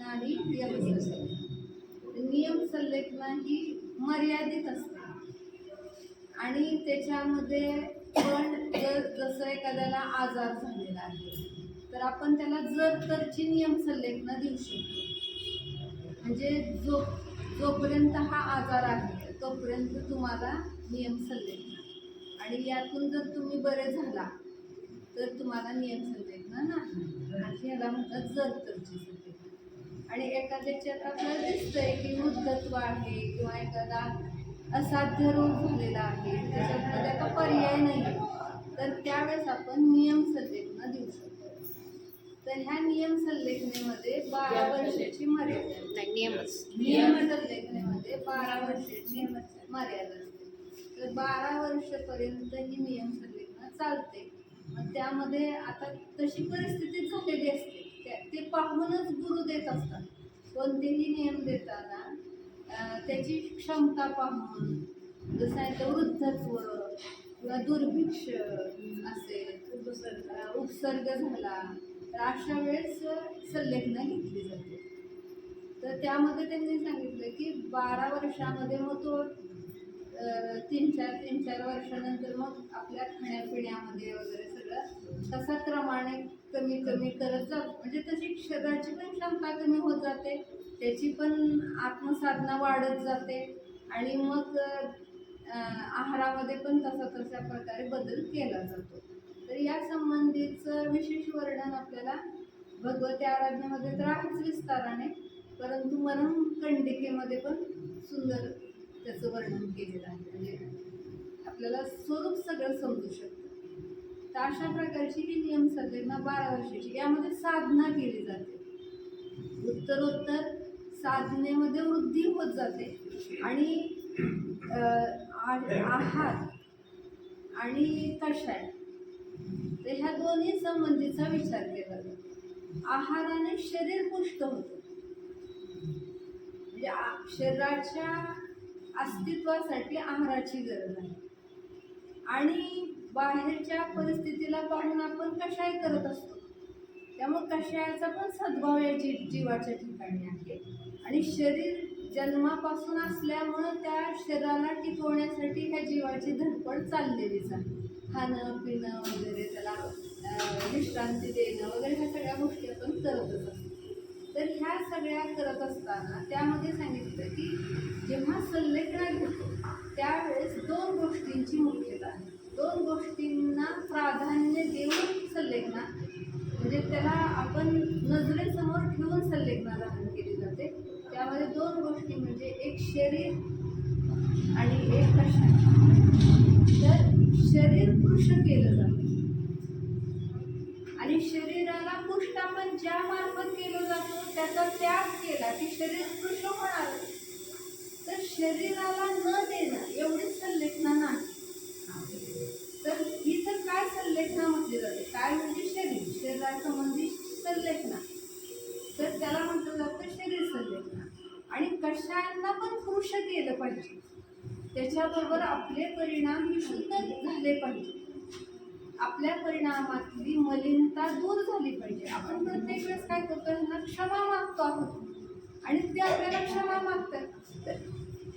आणि नियम नियम संलेखना ही मर्यादित असते. आणि त्याच्यामध्ये पण जर जसं एखाद्याला आजार झालेला आहे तर आपण त्याला जर तरची नियम संलेखनं देऊ शकतो. म्हणजे जो जोपर्यंत हा आजार आहे तोपर्यंत तुम्हाला नियम संलेखना आणि यातून जर तुम्ही बरे झाला तर तुम्हाला नियम संलेखना नाही. आणि याला म्हणतात जर तरची आणि एखाद्याच्यात आपल्याला दिसतंय की वृद्धत्व आहे किंवा एखादा असाध्य रोग झालेला आहे त्याच्यामध्ये आता पर्याय नाही. तर त्यावेळेस आपण नियम संलेखना देऊ शकतो. तर ह्या नियम संलेखनेमध्ये बारा वर्षाची मर्यादा नियमच. नियम संलेखनेमध्ये बारा वर्षाची मर्यादा असते. तर बारा वर्षपर्यंत ही नियम संलेखना चालते. मग त्यामध्ये आता तशी परिस्थिती झालेली असते. ते पाहूनच गुरु देत असतात. कोणतेही नियम देताना त्याची क्षमता पाहून जसं आहे तर वृद्धत्व किंवा दुर्भिक्ष असेल अं, उपसर्ग झाला तर अशा वेळेस संलग्न घेतली जाते. तर त्यामध्ये त्यांनी सांगितलं की बारा वर्षामध्ये मग तो तीन चार तीन चार वर्षानंतर मग आपल्या खाण्यापिण्यामध्ये वगैरे सगळं तसा क्रमाने कमी कमी करत जातो म्हणजे तशी शरीराची पण क्षमता कमी होत जाते. त्याची पण आत्मसाधना वाढत जाते. आणि मग आहारामध्ये पण तसा तशा प्रकारे बदल केला जातो. तर या संबंधीचं विशेष वर्णन आपल्याला भगवती आराधनेमध्ये तर आहेच विस्ताराने परंतु मनम कंडिकेमध्ये पण सुंदर त्याचं वर्णन केलेलं आहे. म्हणजे आपल्याला स्वरूप सगळं समजू शकतं. तर अशा प्रकारची ही नियम संलेखना बारा वर्षाची. यामध्ये साधना केली जाते. उत्तरोत्तर साधनेमध्ये वृद्धी होत जाते. आणि आहार आणि कषाय. तर ह्या दोन्ही संबंधीचा विचार केला जातो. आहाराने शरीर पुष्ट होतं. म्हणजे शरीराच्या अस्तित्वासाठी आहाराची गरज आहे. आणि बाहेरच्या परिस्थितीला पाहून आपण कशाय करत असतो. त्यामुळे कशायाचा पण सद्भाव या जी जीवाच्या ठिकाणी आहे. आणि शरीर जन्मापासून असल्यामुळं त्या शरीराला टिकवण्यासाठी ह्या जीवाची धडपड चाललेलीच आहे. खाणं पिणं वगैरे त्याला विश्रांती देणं वगैरे ह्या सगळ्या गोष्टी आपण करतच असतो. तर ह्या सगळ्या करत असताना त्यामध्ये सांगितलं की जेव्हा संलेखना घेतो त्यावेळेस दोन गोष्टींची मुख्यता आहे. दोन गोष्टींना प्राधान्य देऊन संलेखना म्हणजे त्याला आपण नजरेसमोर ठेवून संलेखना धारण केली जाते. त्यामध्ये दोन गोष्टी म्हणजे एक शरीर आणि एक कशा तर शरीर पुरुष केलं जातं. आणि शरीराला पुष्ट आपण ज्या मार्फत केलं जातो त्याचा त्याग केला की शरीर पुरुष होणार. तर शरीराला न देणं एवढीच संलेखना नाही संलेखना म्हटली जाते. काय म्हणजे शरीर? शरीरासंबंधी संलेखना तर त्याला म्हटलं जातं शरीर संलेखना आणि कशायांना पण पुरुष केलं पाहिजे. त्याच्याबरोबर आपले परिणाम विशुद्ध शुद्ध झाले पाहिजे. आपल्या परिणामातली मलिनता दूर झाली पाहिजे. आपण प्रत्येक वेळेस काय करतो? त्यांना क्षमा मागतो आहोत. आणि ते आपल्याला क्षमा मागतात. तर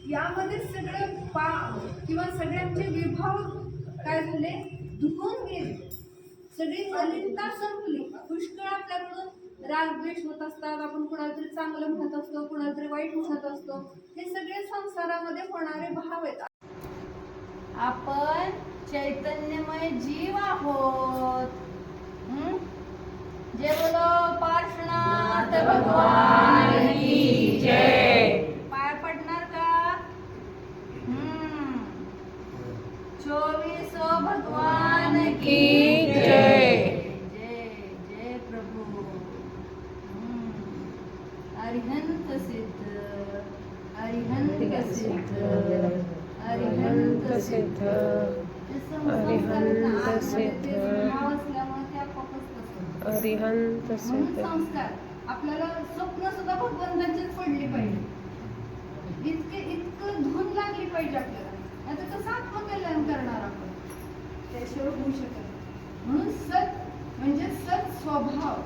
यामध्ये सगळं पा किंवा सगळ्यांचे विभाग काय झाले? धुवून गेले सगळी अलिंता संपली. पुष्कळ आपल्याकडून रागद्वेष होत असतात. आपण कुणाला तरी चांगलं म्हणत असतो कुणाला तरी वाईट म्हणत असतो. हे सगळे संसारामध्ये होणारे भाव आहेत. आपण चैतन्यमय जीव आहोत. जे बोलो पार्श्वनाथ भगवान की जय पाय पडणार का हं. चोवीसो भगवान की जय जय जय प्रभु हं. अरिहंत सिद्ध अरिहंत सिद्ध अरिहंत सिद्ध अरिहंत सिद्ध. अरिहंत सिद्ध आपल्याला स्वप्न सुद्धा भगवंताचीच पडली पाहिजे. इतके इतकं धून लागली पाहिजे आपल्याला. नाही कसं आत्मकल्याण करणार आपण. त्याशिवाय होऊ शकत. म्हणून सत म्हणजे सत स्वभाव.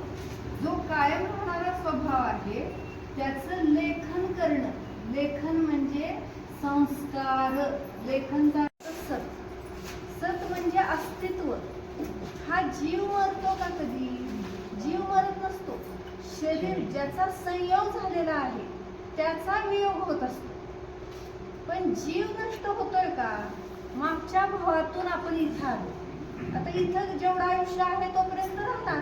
जो कायम राहणारा स्वभाव आहे त्याचं लेखन करणं. लेखन म्हणजे संस्कार लेखनचा सत. सत म्हणजे अस्तित्व. हा जीव मरतो का कधी? जीव मरत नसतो. शरीर ज्याचा संयोग झालेला आहे त्याचा वियोग होत असतो. पण जीव नष्ट होतोय का? मागच्या भावातून आपण इथं आलो. आता इथं जेवढा आयुष्य आहे तोपर्यंत राहणार.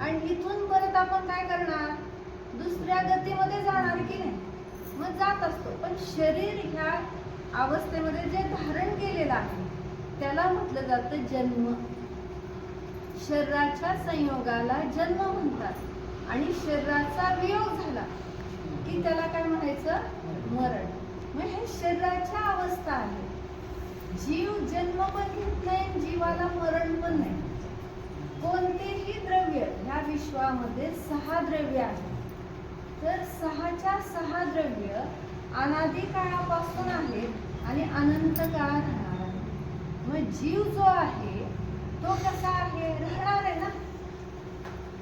आणि इथून परत आपण काय करणार? दुसऱ्या गतीमध्ये जाणार की नाही? मग जात असतो. पण शरीर ह्या अवस्थेमध्ये जे धारण केलेलं आहे त्याला म्हटलं जातं जन्म. शरीराच्या संयोगाला जन्म म्हणतात. आणि शरीराचा वियोग झाला की त्याला काय म्हणायचं? मरण. मग हे शरीराच्या अवस्था आहे. जीव जन्म पण घेत नाही जीवाला मरण पण नाही. कोणतेही द्रव्य ह्या विश्वामध्ये सहा द्रव्य आहेत. सहाच्या सहा द्रव्य अनादी काळापासून आहेत आणि अनंत काळ राहणार आहे. मग जीव जो आहे तो कसा आहे? राहणार आहे ना?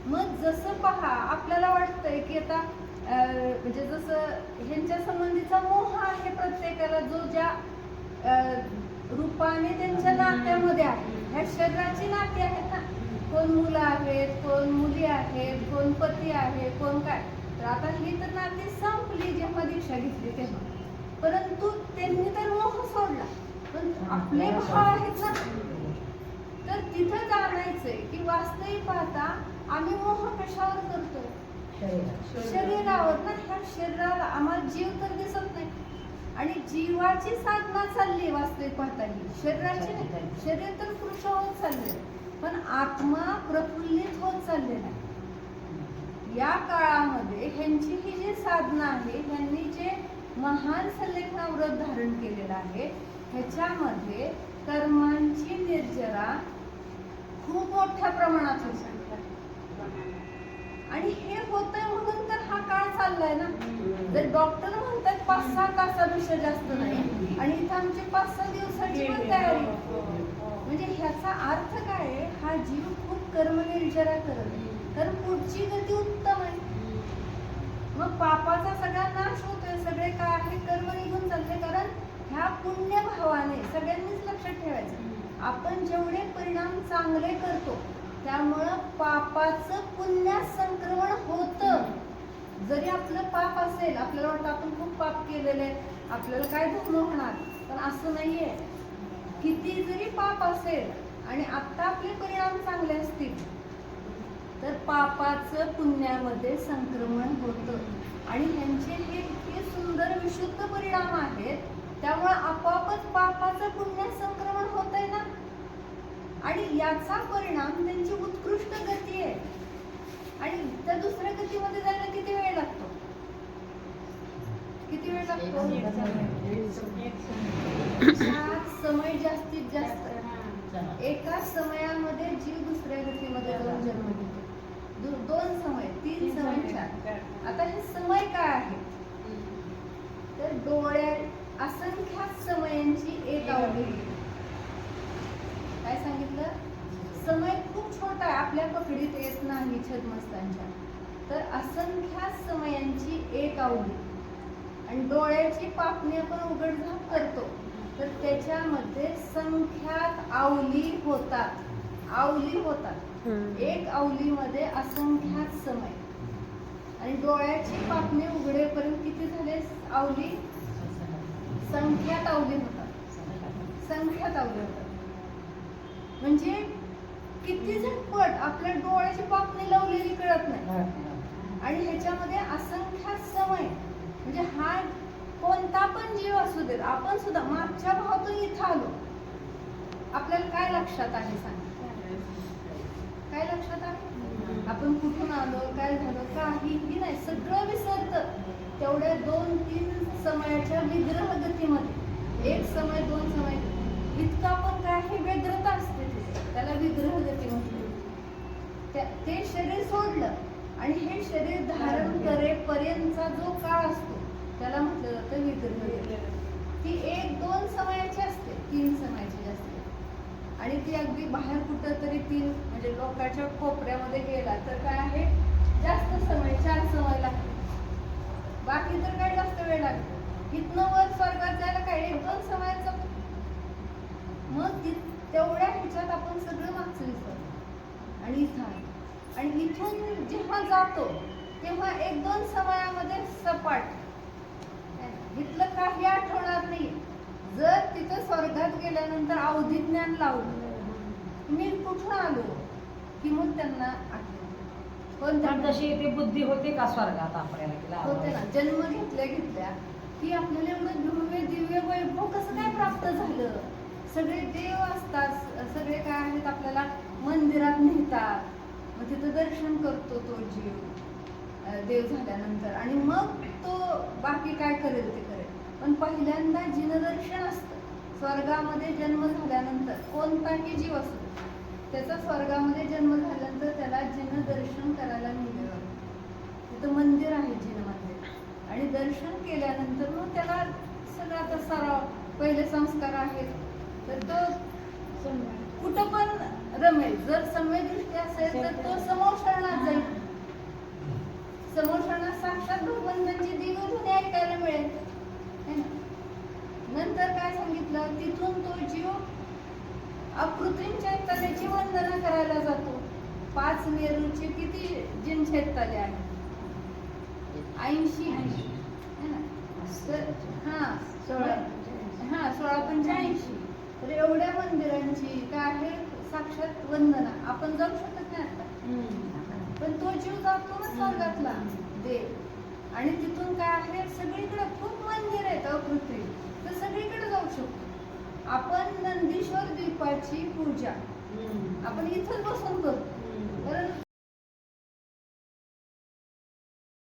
मग जसं पहा आपल्याला वाटतंय की आता म्हणजे जसं ह्यांच्या संबंधीचा मोह आहे प्रत्येकाला जो ज्या रूपाने त्यांच्या नात्यामध्ये आहे. ह्या शरीराची नाती आहेत ना? कोण मुलं आहेत कोण मुली आहेत कोण पती आहे कोण काय? तर आता ही तर नाती संपली जेव्हा दीक्षा घेतली तेव्हा परंतु त्यांनी तर मोह सोडला. पण आपले भाव आहेत ना. तर तिथं जाणायचंय की वास्तविक पाहता आम्ही मोह कशावर करतो? शरीरावर. ना. ह्या शरीराला आम्हाला जीव तर दिसत नाही. आणि जीवाची साधना चालली वास्तविक पाहता ही शरीराची. शरीर तर पुरुष होत चालले पण आत्मा प्रफुल्लित होत चाललेला आहे. या काळामध्ये ह्यांची ही जी साधना आहे ह्यांनी जे महान संलेखना व्रत धारण केलेलं आहे ह्याच्यामध्ये कर्मांची निर्जरा खूप मोठ्या प्रमाणात होते आणि हे होतंय म्हणून तर हा काळ चाललाय ना? जर डॉक्टर म्हणतात पाच सहा तासापेक्षा जास्त नाही आणि इथं आमची पाच सहा दिवसाची पण तयारी. म्हणजे ह्याचा अर्थ काय आहे? हा जीव खूप कर्मनिर्जरा करत आहे. तर पुढची गती उत्तम आहे. मग पापाचा सगळा नाश होतोय सगळे कार्मिक कर्म निघून चालले कारण ह्या पुण्य भावाने सगळ्यांनीच लक्षात ठेवायचं. आपण जेवढे परिणाम चांगले करतो त्यामुळं पापाचं पुण्यात संक्रमण होतं. जरी आपलं पाप असेल आपल्याला वाटतं आपण खूप पाप केलेलं आहे आपल्याला काय धर्म होणार पण असं नाहीये. किती जरी पाप असेल आणि आत्ता आपले परिणाम चांगले असतील तर पापाचं पुण्यामध्ये संक्रमण होतं. आणि ह्यांचे हे इतके सुंदर विशुद्ध परिणाम आहेत त्यामुळे आपोआपच पापाचं पुण्य संक्रमण होत आहे ना? आणि याचा परिणाम त्यांची उत्कृष्ट गती आहे. आणि त्या दुसऱ्या गतीमध्ये जायला किती वेळ लागतो? किती वेळ लागतो? समय जास्तीत जास्त. एका समयामध्ये जीव दुसऱ्या गतीमध्ये जाऊन जन्म दोन समय तीन समय चार. आता हे समय काय आहे? तर डोळ्या असंख्यात समयांची एक अवधी काय सांगितलं? समय खूप छोटा आहे आपल्या पकडीत येत नाही छदमस्तांच्या. तर असंख्यात समयांची एक अवधी आणि डोळ्याची पापणी आपण उघडझाप करतो. तर त्याच्यामध्ये संख्यात आवली होतात. आवली होतात. एक आवलीमध्ये असंख्यात समय. आणि डोळ्याची पापणी उघडेपर्यंत किती झाले? आवली संख्यात आवली होतात संख्यात आवली होतात म्हणजे किती झटपट आपल्या डोळ्याची पापणी लावलेली कळत नाही. आणि ह्याच्यामध्ये असंख्यात समय. म्हणजे हा कोणता पण जीव असू देत आपण सुद्धा मागच्या भावातून इथं आलो. आपल्याला काय लक्षात आहे सांग? काय लक्षात आहे? आपण कुठून आलो काय झालं काहीही नाही. सगळं विसरतं. तेवढ्या दोन तीन समयाच्या विग्रह गतीमध्ये एक समय दोन समय. इतका पण काही व्यग्रता असते तिथे. त्याला विग्रह गती म्हणते त्या- ते शरीर सोडलं. आणि हे शरीर धारण करेपर्यंतचा जो काळ असतो त्याला म्हटलं जातं विग्रह ती एक दोन समयाची असते. तीन समयाची असते आणि ती अगदी बाहेर कुठं तरी तीन म्हणजे लोकांच्या कोपऱ्यामध्ये गेला तर काय आहे? जास्त समय चार समय लागतो. बाकी तर काय जास्त वेळ लागतो? इथनं वर स्वर्गात जायला काय? दोन समयाचा. मग तेवढ्या ह्याच्यात आपण सगळं मागचं विसरतो आणि इथं. आहे आणि इथून जेव्हा जातो तेव्हा एक दोन समयामध्ये सपाट. इथलं काही आठवणार नाही. जर तिथं स्वर्गात गेल्यानंतर अवधी ज्ञान लावलं मी कुठून आलो की मग त्यांना पण तशी ती बुद्धी होते का स्वर्गात आपल्याला होते ना. जन्म घेतल्या घेतल्या की आपल्याला एवढं भव्य दिव्य वैभव कसं काय प्राप्त झालं? सगळे देव असतात. सगळे काय आहेत आपल्याला? मंदिरात नेतात. मग तिथं दर्शन करतो तो जीव देव झाल्यानंतर. आणि मग तो बाकी काय करेल ते करेल? पण पहिल्यांदा जिनदर्शन असतं. स्वर्गामध्ये जन्म झाल्यानंतर कोणताही जीव असतो? त्याचा स्वर्गामध्ये जन्म झाल्यानंतर त्याला जिनदर्शन करायला नेलं जातं तिथं मंदिर आहे जिन मंदिर आणि दर्शन केल्यानंतर मग त्याला सगळा आता सराव पहिले संस्कार आहेत. तर तो कुठं पण रमेल. जर सम्यदृष्टी असेल तर तो समोर शरणात जाईल समोर शरणात साक्षात भगवंतांची दिवधुनी ऐकायला मिळेल है ना? नंतर काय सांगितलं तिथून तो जीव अकृत्रिम चैतन्याची वंदना करायला जातो। पाच मेरूचे किती जिन चैतन्य आहेत ऐंशी है ना? तर हा सोळा. हा सोळा पंच्याऐंशी तर एवढ्या मंदिरांची काय आहे? साक्षात वंदना. आपण जाऊ शकत नाही आता. पण तो जीव जातो ना स्वर्गातला. देव. आणि तिथून काय आहे? सगळीकडे खूप मंदिर आहेत अकृत्रिम. तर सगळीकडे जाऊ शकतो. आपण नंदीश्वर द्वीपाची पूजा. आपण इथंच बसून करतो कारण